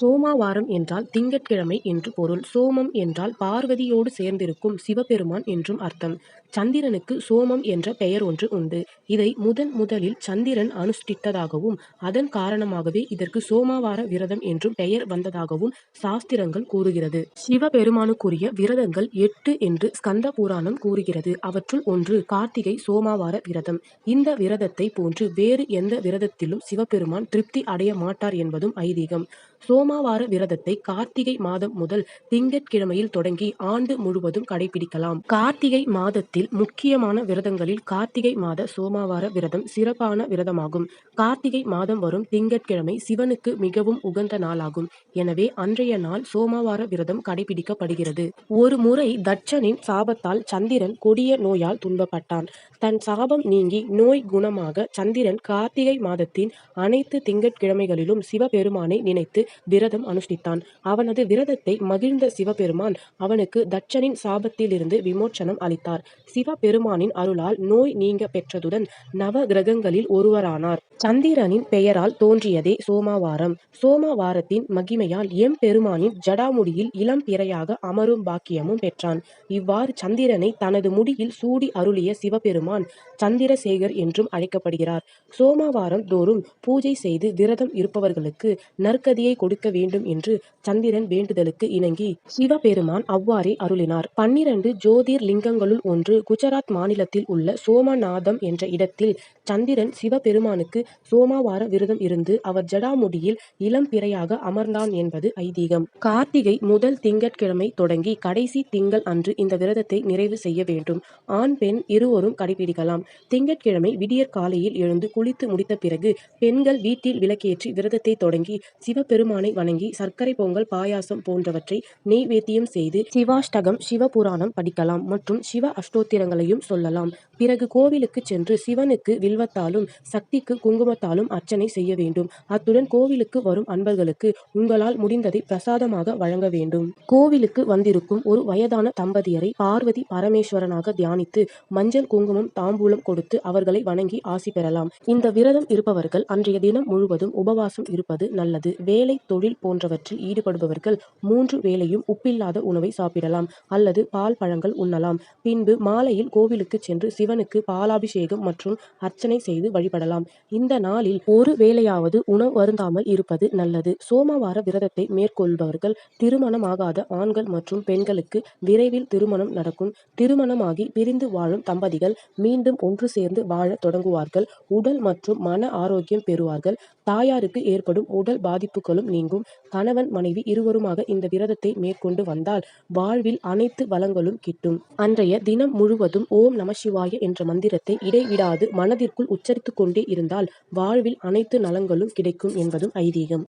சோமாவாரம் என்றால் திங்கட்கிழமை என்று பொருள். சோமம் என்றால் பார்வதியோடு சேர்ந்திருக்கும் சிவபெருமான் என்றும் அர்த்தம். சந்திரனுக்கு சோமம் என்ற பெயர் ஒன்று உண்டு. இதை முதன் முதலில் சந்திரன் அனுஷ்டித்ததாகவும் அதன் காரணமாகவே இதற்கு சோமாவார விரதம் என்றும் பெயர் வந்ததாகவும் சாஸ்திரங்கள் கூறுகிறது. சிவபெருமானுக்குரிய விரதங்கள் எட்டு என்று ஸ்கந்த புராணம் கூறுகிறது. அவற்றுள் ஒன்று கார்த்திகை சோமாவார விரதம். இந்த விரதத்தை போன்று வேறு எந்த விரதத்திலும் சிவபெருமான் திருப்தி அடைய மாட்டார் என்பதும் ஐதீகம். சோமாவார விரதத்தை கார்த்திகை மாதம் முதல் திங்கட்கிழமையில் தொடங்கி ஆண்டு முழுவதும் கடைபிடிக்கலாம். கார்த்திகை மாதத்தில் முக்கியமான விரதங்களில் கார்த்திகை மாத சோமாவார விரதம் சிறப்பான விரதமாகும். கார்த்திகை மாதம் வரும் திங்கட்கிழமை சிவனுக்கு மிகவும் உகந்த நாளாகும். எனவே அன்றைய நாள் சோமாவார விரதம் கடைபிடிக்கப்படுகிறது. ஒரு முறை தட்சனின் சாபத்தால் சந்திரன் கொடிய நோயால் துன்பப்பட்டான். தன் சாபம் நீங்கி நோய் குணமாக சந்திரன் கார்த்திகை மாதத்தின் அனைத்து திங்கட்கிழமைகளிலும் சிவபெருமானை நினைத்து விரதம் அனுஷ்டித்தான். அவனது விரதத்தை மகிழ்ந்த சிவபெருமான் அவனுக்கு தட்சனின் சாபத்திலிருந்து விமோச்சனம் அளித்தார். சிவபெருமானின் அருளால் நோய் நீங்க பெற்றதுடன் நவ கிரகங்களில் ஒருவரானார். சந்திரனின் பெயரால் தோன்றியதே சோமாவாரம். சோமாவாரத்தின் மகிமையால் எம்பெருமானின் ஜடாமுடியில் இளம் பிறையாக அமரும் பாக்கியமும் பெற்றான். இவ்வாறு சந்திரனை தனது முடியில் சூடி அருளிய சிவபெருமான் சந்திரசேகர் என்றும் அழைக்கப்படுகிறார். சோமவாரம் தோறும் பூஜை செய்து விரதம் இருப்பவர்களுக்கு நற்கதியை கொடுக்க வேண்டும் என்று சந்திரன் வேண்டுதலுக்கு இணங்கி சிவபெருமான் அவ்வாறே அருளினார். பன்னிரண்டு ஜோதிர் லிங்கங்களுள் ஒன்று குஜராத் மாநிலத்தில் உள்ள சோமநாதம் என்ற இடத்தில் சந்திரன் சிவபெருமானுக்கு சோமாவார விரதம் இருந்து அவர் ஜடாமுடியில் இளம் பிறையாக அமர்ந்தான் என்பது ஐதீகம். கார்த்திகை முதல் திங்கட்கிழமை தொடங்கி கடைசி திங்கள் அன்று இந்த விரதத்தை நிறைவு செய்ய வேண்டும். ஆண் பெண் இருவரும் கடைபிடிக்கலாம். திங்கட்கிழமை விடியற்காலையில் எழுந்து குளித்து முடித்த பிறகு பெண்கள் வீட்டில் விளக்கேற்றி விரதத்தை தொடங்கி சிவபெருமான் பெருமானை வணங்கி சர்க்கரை பொங்கல் பாயாசம் போன்றவற்றை நெய்வேத்தியம் செய்து சிவாஷ்டகம் சிவபுராணம் படிக்கலாம் மற்றும் சிவ அஷ்டோத்திரங்களையும் சொல்லலாம். பிறகு கோவிலுக்கு சென்று சிவனுக்கு வில்வத்தாலும் சக்திக்கு குங்குமத்தாலும் அர்ச்சனை செய்ய வேண்டும். அத்துடன் கோவிலுக்கு வரும் அன்பர்களுக்கு உங்களால் முடிந்ததை பிரசாதமாக வழங்க வேண்டும். கோவிலுக்கு வந்திருக்கும் ஒரு வயதான தம்பதியரை பார்வதி பரமேஸ்வரனாக தியானித்து மஞ்சள் குங்குமம் தாம்பூலம் கொடுத்து அவர்களை வணங்கி ஆசி பெறலாம். இந்த விரதம் இருப்பவர்கள் அன்றைய தினம் முழுவதும் உபவாசம் இருப்பது நல்லது. வேலை தொழில் போன்றவற்றில் ஈடுபடுபவர்கள் மூன்று வேளையும் உப்பில்லாத உணவை சாப்பிடலாம் அல்லது பால் பழங்கள் உண்ணலாம். பின்பு மாலையில் கோவிலுக்கு சென்று சிவனுக்கு பாலாபிஷேகம் மற்றும் அர்ச்சனை செய்து வழிபடலாம். இந்த நாளில் ஒரு வேளையாவது உணவு வருந்தாமல் இருப்பது நல்லது. சோமவார விரதத்தை மேற்கொள்பவர்கள் திருமணமாகாத ஆண்கள் மற்றும் பெண்களுக்கு விரைவில் திருமணம் நடக்கும். திருமணமாகி பிரிந்து வாழும் தம்பதிகள் மீண்டும் ஒன்று சேர்ந்து வாழ தொடங்குவார்கள். உடல் மற்றும் மன ஆரோக்கியம் பெறுவார்கள். தாயாருக்கு ஏற்படும் உடல் பாதிப்புகளும் நீங்கும். கணவன் மனைவி இருவருமாக இந்த விரதத்தை மேற்கொண்டு வந்தால் வாழ்வில் அனைத்து வளங்களும் கிட்டும். அன்றைய தினம் முழுவதும் ஓம் நமசிவாய என்ற மந்திரத்தை இடைவிடாது மனதிற்குள் உச்சரித்துக் கொண்டே இருந்தால் வாழ்வில் அனைத்து நலங்களும் கிடைக்கும் என்பதும் ஐதீகம்.